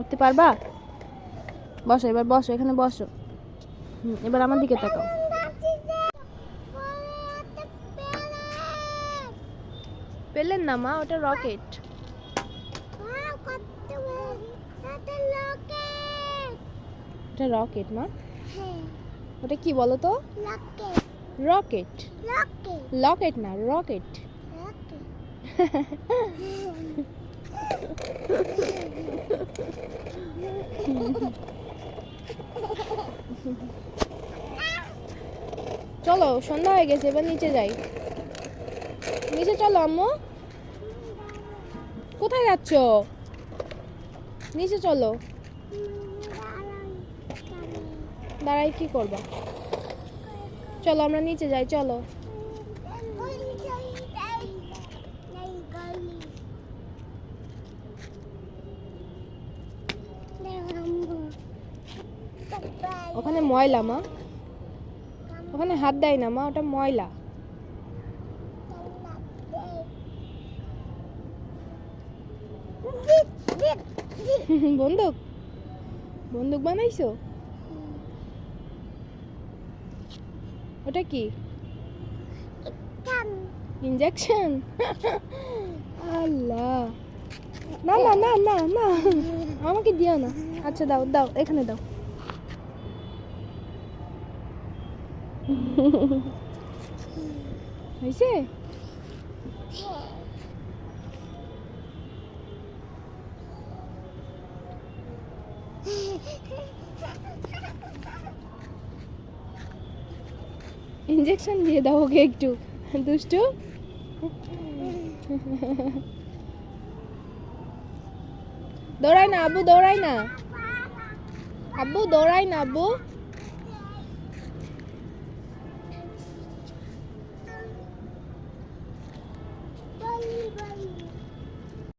উঠতে পারবা? বসো এবার বসো এখানে বসো। এবার আমার দিকে তাকাও। পেলেন না মা ওটা রকেট। ওটা রকেট মা। ওটা কি বলো তো? রকেট। লকেট না রকেট। চলো, সন্ধ্যা হয়ে গেছে, এবার নিচে যাই। নিচে চলো, আম্মু। কোথায় যাচ্ছ? নিচে চলো। দাঁড়াই, কি করবা? চলো, আমরা নিচে যাই, চলো। ওখানে ময়লা, মা। ওখানে হাত দেয় না, মা, ওটা ময়লা। বন্দুক? বন্দুক বানাইছো? ওটা কি? ইনজেকশন? আল্লাহ। না না না না না। আমাকে দিও না। আচ্ছা দাও দাও, এখানে দাও। হয়েছে? ইনজেকশন দিয়ে দাও ওকে একটু। দুষ্টু? দৌড়াই না, আব্বু দৌড়াই না। আব্বু দৌড়াই না, আব্বু। Bye.